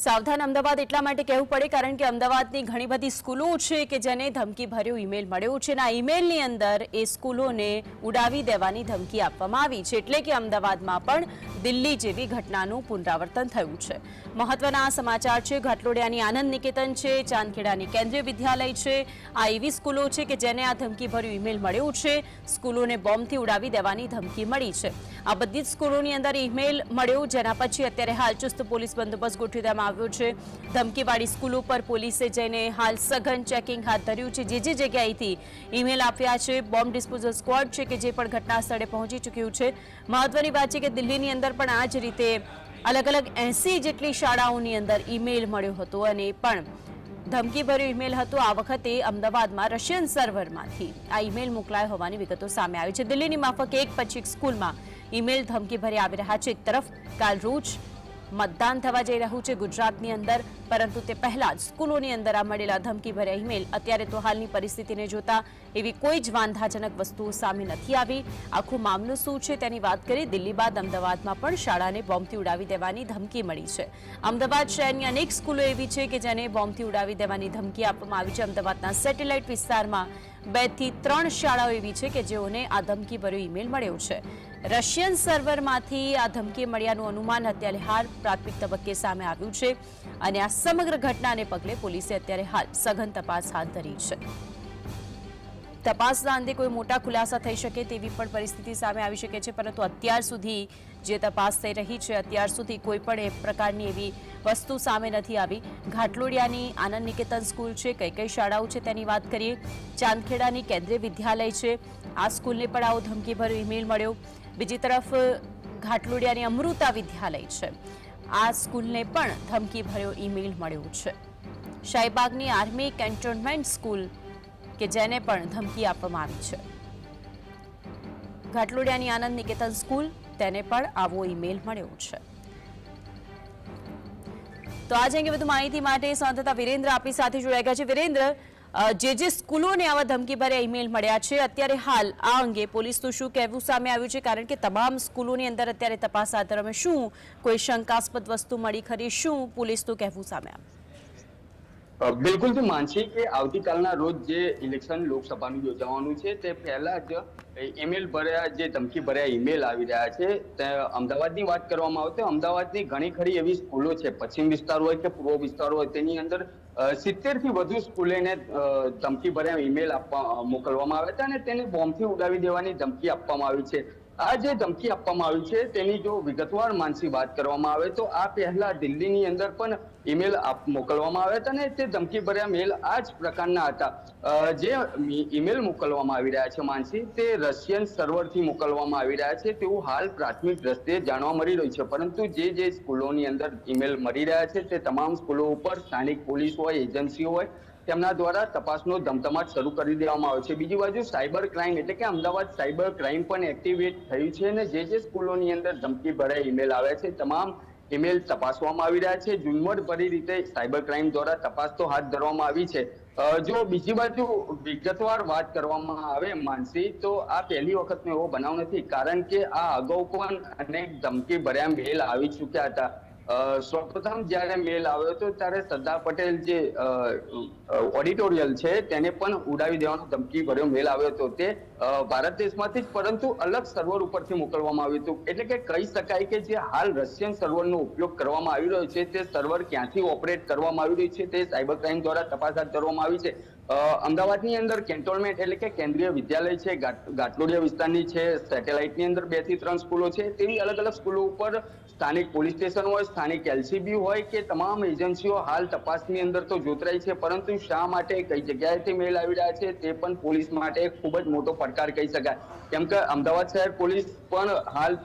સાવધાન અમદાવાદ એટલા માટે કહેવું પડે કારણ કે અમદાવાદની ઘણી બધી સ્કૂલો છે કે જેને ધમકી ભર્યો ઈમેલ મળ્યો છે અને આ ઈમેલની અંદર એ સ્કૂલોને ઉડાવી દેવાની ધમકી આપવામાં આવી છે. એટલે કે અમદાવાદમાં પણ દિલ્હી જેવી ઘટનાનું પુનરાવર્તન થયું છે. મહત્વના સમાચાર છે, ઘાટલોડિયાની આનંદ નિકેતન છે, ચાંદખેડાની કેન્દ્રીય વિદ્યાલય છે. આ એવી સ્કૂલો છે કે જેને આ ધમકી ભર્યું ઈમેલ મળ્યો છે. સ્કૂલોને બોમ્બથી ઉડાવી દેવાની ધમકી મળી છે. આ બધી જ સ્કૂલોની અંદર ઈમેલ મળ્યો, જેના પછી અત્યારે હાલ ચુસ્ત પોલીસ બંદોબસ્ત ગોઠવી દેવામાં આવ્યો છે. ધમકીવાળી સ્કૂલો પર પોલીસે જઈને હાલ સઘન ચેકિંગ હાથ ધર્યું છે. જે જે જગ્યાએથી ઈમેલ આપ્યા છે, બોમ્બ ડિસ્પોઝલ સ્ક્વોડ છે કે જે પણ ઘટના સ્થળે પહોંચી ચૂક્યું છે. મહત્વની વાત છે કે દિલ્હીની અંદર પણ આ જ રીતે અલગ અલગ એંસી જેટલી શાળાઓની અંદર ઈમેલ મળ્યો હતો અને પણ ધમકીભર્યો ઈમેલ હતો. આ વખતે અમદાવાદમાં રશિયન સર્વરમાંથી આ ઈમેલ મોકલાયો હોવાની વિગતો સામે આવી છે. દિલ્હીની માફક એક પછી એક સ્કૂલમાં ઈમેલ ધમકીભર્યા આવી રહ્યા છે. એક તરફ કાલ રોજ મતદાન થવા જઈ રહ્યું છે ગુજરાતની અંદર, પરંતુ તે પહેલા જ સ્કૂલોની અંદર આ મળેલા ધમકીભર્યા ઈમેલ. અત્યારે તો હાલની પરિસ્થિતિને જોતા એવી કોઈ જ વાંધાજનક વસ્તુઓ સામે નથી આવી. આખું મામલો શું છે તેની વાત કરી દિલ્હી બાદ અમદાવાદમાં પણ શાળાને બોમ્બથી ઉડાવી દેવાની ધમકી મળી છે. અમદાવાદ શહેરની અનેક સ્કૂલો એવી છે કે જેને બોમ્બથી ઉડાવી દેવાની ધમકી આપવામાં આવી છે. અમદાવાદના સેટેલાઇટ વિસ્તારમાં બેથી ત્રણ શાળાઓ એવી છે કે જેઓને આ ધમકીભર્યો ઈમેલ મળ્યો છે. રશિયન સર્વરમાંથી આ ધમકી મળ્યાનું અનુમાન અત્યારે હાલ પ્રાથમિક તબક્કે સામે આવ્યું છે અને આ સમગ્ર ઘટનાને પગલે પોલીસે અત્યારે હાલ સઘન તપાસ હાથ ધરી છે. તપાસના અંતે કોઈ મોટા ખુલાસા થઈ શકે તેવી પણ પરિસ્થિતિ સામે આવી શકે છે, પરંતુ અત્યાર સુધી જે તપાસ થઈ રહી છે, અત્યાર સુધી કોઈ પણ એ પ્રકારની એવી વસ્તુ સામે નથી આવી. ઘાટલોડિયાની આનંદ નિકેતન સ્કૂલ છે, કઈ કઈ શાળાઓ છે તેની વાત કરીએ. ચાંદખેડાની કેન્દ્રીય વિદ્યાલય છે. આ સ્કૂલને પણ આવો ધમકીભર્યો ઈમેલ મળ્યો. બીજી તરફ, ઘાટલોડિયાની અમૃતા વિદ્યાલય છે. આ સ્કૂલને પણ ધમકી ભર્યો ઈમેલ મળ્યો છે. શાહીબાગની આર્મી કેન્ટોનમેન્ટ સ્કૂલ, કે જેને પણ ધમકી આપવામાં આવી છે. ઘાટલોડિયાની આનંદ નિકેતન સ્કૂલ, તેને પણ આવો ઈમેલ મળ્યો છે. તો આજે અંગે વધુ માહિતી માટે સંવાદદાતા વિરેન્દ્ર આપણી સાથે જોડાઈ ગયા છે. વિરેન્દ્ર જે જે સ્કૂલોને આવા ધમકીભર્યા ઈમેલ મળ્યા છે, અત્યારે હાલ આ અંગે પોલીસનું શું કહેવું સામે આવ્યું છે? કારણ કે તમામ સ્કૂલોની અંદર અત્યારે તપાસ હાથ ધરવામાં શું? કોઈ શંકાસ્પદ વસ્તુ મળી ખરી? શું પોલીસનું કહેવું સામે આવ્યું? બિલકુલથી માનસી કે આવતીકાલના રોજ જે ઇલેક્શન લોકસભાનું યોજાવાનું છે, તે પહેલા જ ઈમેલ ભર્યા, જે ધમકી ભર્યા ઈમેલ આવી રહ્યા છે, તે અમદાવાદની વાત કરવામાં આવે તો અમદાવાદની ઘણી ખરી એવી સ્કૂલો છે, પશ્ચિમ વિસ્તાર હોય કે પૂર્વ વિસ્તાર હોય, તેની અંદર સિત્તેરથી વધુ સ્કૂલેને ધમકી ભર્યા ઈમેલ આપવા મોકલવામાં આવ્યા હતા અને તેને બોમ્બથી ઉડાવી દેવાની ધમકી આપવામાં આવી છે. આ જે ધમકી આપવામાં આવી છે, તેની જો વિગતવાર માનસી વાત કરવામાં આવે, તો આ પહેલા દિલ્હીની અંદર પણ ઈમેલ મોકલવામાં આવ્યા હતા અને તે ધમકી ભર્યા મેલ આ જ પ્રકારના હતા. જે ઈમેલ મોકલવામાં આવી રહ્યા છે માનસી, તે રશિયન સર્વરથી મોકલવામાં આવી રહ્યા છે. તેવું હાલ પ્રાથમિક દ્રષ્ટિએ જાણવા મળી રહ્યું છે, પરંતુ જે જે સ્કૂલોની અંદર ઈમેલ મળી રહ્યા છે, તે તમામ સ્કૂલો ઉપર સ્થાનિક પોલીસ હોય એજન્સીઓ હોય તેમના દ્વારા તપાસનો ધમધમાટ શરૂ કરી દેવામાં આવે છે. બીજી બાજુ સાયબર ક્રાઇમ એટલે કે અમદાવાદ સાયબર ક્રાઇમ પણ એક્ટિવેટ થયું છે અને જે જે સ્કૂલોની અંદર ધમકી ભરાય ઈમેલ આવ્યા છે, તમામ ઈમેલ તપાસવામાં આવી રહ્યા છે. ઝુંઝવણભરી રીતે સાયબર ક્રાઇમ દ્વારા તપાસ તો હાથ ધરવામાં આવી છે. જો બીજી બાજુ વિગતવાર વાત કરવામાં આવે માનસી, તો આ પહેલી વખતનો એવો બનાવ નથી, કારણ કે આ અગાઉ પણ અનેક ધમકી ભર્યા મેલ આવી ચૂક્યા હતા. સૌપ્રથમ જ્યારે મેલ આવ્યો હતો ત્યારે સરદાર પટેલ જે ઓડિટોરિયલ છે તેને પણ ઉડાવી દેવાનો ધમકી ભર્યો મેલ આવ્યો હતો તે ભારત દેશમાંથી જ, પરંતુ અલગ સર્વર ઉપરથી મોકલવામાં આવ્યું હતું. એટલે કે કહી શકાય કે જે હાલ રશિયન સર્વરનો ઉપયોગ કરવામાં આવી રહ્યો છે તે સર્વર ક્યાંથી ઓપરેટ કરવામાં આવી રહ્યું છે તે સાયબર ક્રાઇમ દ્વારા તપાસ હાથ ધરવામાં આવી છે. અમદાવાદની અંદર કેન્ટોનમેન્ટ એટલે કે કેન્દ્રીય વિદ્યાલય છે ગાટ- ગાટલોડિયા વિસ્તારની છે, સેટેલાઇટની અંદર બેથી ત્રણ સ્કૂલો છે. તેવી અલગ અલગ સ્કૂલો ઉપર સ્થાનિક પોલીસ સ્ટેશન હોય, સ્થાનિક એલસીબી હોય કે તમામ એજન્સીઓ હાલ તપાસની અંદર તો જોતરાઈ છે, પરંતુ શા માટે, કઈ જગ્યાએથી મેલ આવી રહ્યા છે તે પણ પોલીસ માટે ખૂબ જ મોટો પડકાર કહી શકાય. કેમ કે અમદાવાદ શહેર પોલીસ પણ હાલ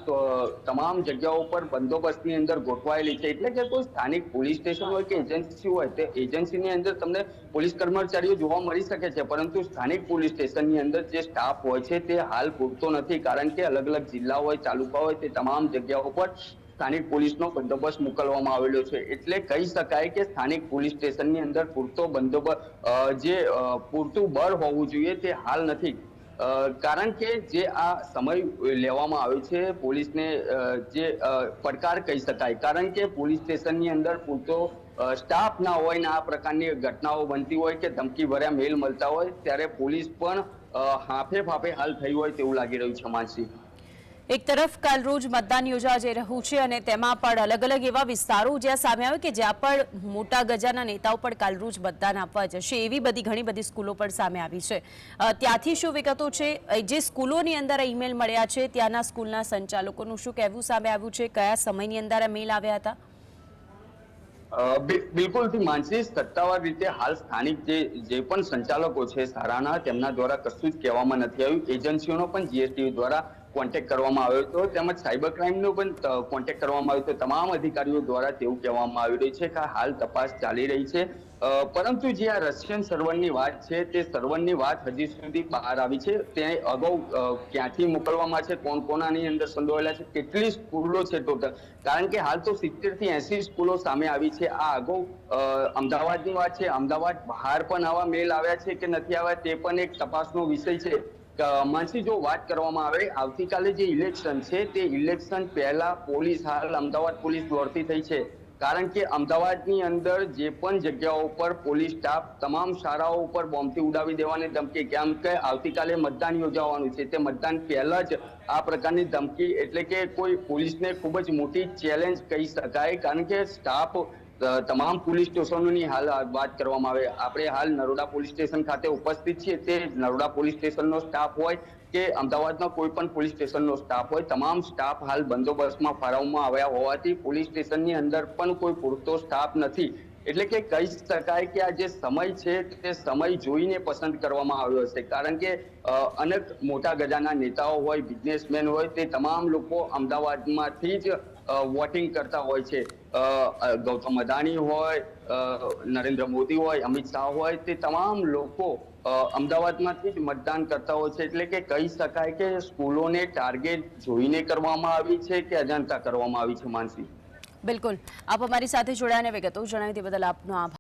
તમામ જગ્યાઓ પર બંદોબસ્તની અંદર ગોઠવાયેલી છે. એટલે કે કોઈ સ્થાનિક પોલીસ સ્ટેશન હોય કે એજન્સી હોય, તે એજન્સીની અંદર તમને પોલીસ કર્મચારીઓ જોવા મળી શકે છે, પરંતુ સ્થાનિક પોલીસ સ્ટેશનની અંદર જે સ્ટાફ હોય છે, તે હાલ પૂરતો નથી, કારણ કે અલગ અલગ જિલ્લા હોય, તાલુકા હોય, તે તમામ જગ્યાઓ પર સ્થાનિક પોલીસનો બંદોબસ્ત મોકલવામાં આવેલો છે. એટલે કહી શકાય કે સ્થાનિક પોલીસ સ્ટેશનની અંદર પૂરતો બંદોબસ્ત જે પૂરતું બળ હોવું જોઈએ, તે હાલ નથી. કારણ કે જે આ સમય લેવામાં આવે છે, પોલીસને જે પડકાર કહી શકાય. કારણ કે પોલીસ સ્ટેશનની અંદર પૂરતો સ્ટાફ ના હોય ને આ પ્રકારની ઘટનાઓ બનતી હોય કે ધમકી ભર્યા મેલ મળતા હોય, ત્યારે પોલીસ પણ હાફે ફાફે હાલ થઈ હોય તેવું લાગી રહ્યું છે માનસી એક તરફ કાલ રોજ મતદાન યોજાવા જઈ રહ્યું છે અને તેમાં પણ અલગ અલગ એવા વિસ્તારો જ્યાં સામે આવે કે જ્યાં પણ મોટા ગજાના નેતાઓ પણ કાલ રોજ મતદાન આપવા જશે. એવી બધી ઘણી બધી સ્કૂલો પણ સામે આવી છે. ત્યાંથી શું વિગતો છે? જે સ્કૂલોની અંદર ઈમેલ મળ્યા છે, ત્યાંના સ્કૂલના સંચાલકોનું શું કહેવું સામે આવ્યું છે? કયા સમયની અંદર આ મેલ આવ્યા હતા? બિલકુલ સત્તાવાર રીતે હાલ સ્થાનિક જે પણ સંચાલકો છે શાળાના તેમના દ્વારા કશું જ કહેવામાં નથી આવ્યું. એજન્સીઓનો પણ જીએસટી દ્વારા કોન્ટેક્ટ કરવામાં આવ્યો હતો. તેમજ સાયબર ક્રાઇમનો પણ કોન્ટેક્ટ કરવામાં આવ્યો હતો. તમામ અધિકારીઓ દ્વારા તેવું કહેવામાં આવી રહ્યું છે કે હાલ તપાસ ચાલી રહી છે. પરંતુ જે આ રશિયન સર્વરની વાત છે, તે સર્વરની વાત હજી સુધી બહાર આવી છે. તે અગાઉ ક્યાંથી મોકલવામાં છે, કોણ કોનાની અંદર સંડોવાયેલા છે, કેટલી સ્કૂલો છે ટોટલ કારણ કે હાલ તો સિત્તેરથી એસી સ્કૂલો સામે આવી છે. આ અગાઉ અમદાવાદની વાત છે. અમદાવાદ બહાર પણ આવા મેલ આવ્યા છે કે નથી આવ્યા, તે પણ એક તપાસનો વિષય છે. માનસી જો વાત કરવામાં આવે, આવતીકાલે જે ઇલેક્શન છે, તે ઇલેક્શન પહેલા પોલીસ હાલ અમદાવાદ પોલીસ દોડતી થઈ છે. કારણ કે અમદાવાદની અંદર જે પણ જગ્યાઓ પર પોલીસ સ્ટાફ તમામ શાળાઓ ઉપર બોમ્બથી ઉડાવી દેવાની ધમકી, કેમ કે આવતીકાલે મતદાન યોજાવાનું છે, તે મતદાન પહેલા જ આ પ્રકારની ધમકી એટલે કે કોઈ પોલીસને ખૂબ જ મોટી ચેલેન્જ કહી શકાય. કારણ કે સ્ટાફ તમામ પોલીસ સ્ટેશનોની હાલ વાત કરવામાં આવે. આપણે હાલ નરોડા પોલીસ સ્ટેશન ખાતે ઉપસ્થિત છીએ. તે નરોડા પોલીસ સ્ટેશનનો સ્ટાફ હોય કે અમદાવાદના કોઈ પણ પોલીસ સ્ટેશનનો સ્ટાફ હોય, તમામ સ્ટાફ હાલ બંદોબસ્તમાં ફાળવવામાં આવ્યા હોવાથી પોલીસ સ્ટેશનની અંદર પણ કોઈ પૂરતો સ્ટાફ નથી. એટલે કે કહી શકાય કે આ જે સમય છે, તે સમય જોઈને પસંદ કરવામાં આવ્યો છે કારણ કે અનેક મોટા ગજાના નેતાઓ હોય, બિઝનેસમેન હોય, તે તમામ લોકો અમદાવાદમાંથી જ વોટિંગ કરતા હોય છે. ગૌતમ અદાણી હોય નરેન્દ્ર મોદી હોય, અમિત શાહ હોય, તે તમામ લોકો અમદાવાદમાંથી જ મતદાન કરતા હોય છે. એટલે કે કહી શકાય કે સ્કૂલોને ટાર્ગેટ જોઈને કરવામાં આવી છે કે અજાણતા કરવામાં આવી છે, માનસી? બિલકુલ. આપ અમારી સાથે જોડાયાને વિગતો જણાવી તે બદલ આપનો આભાર.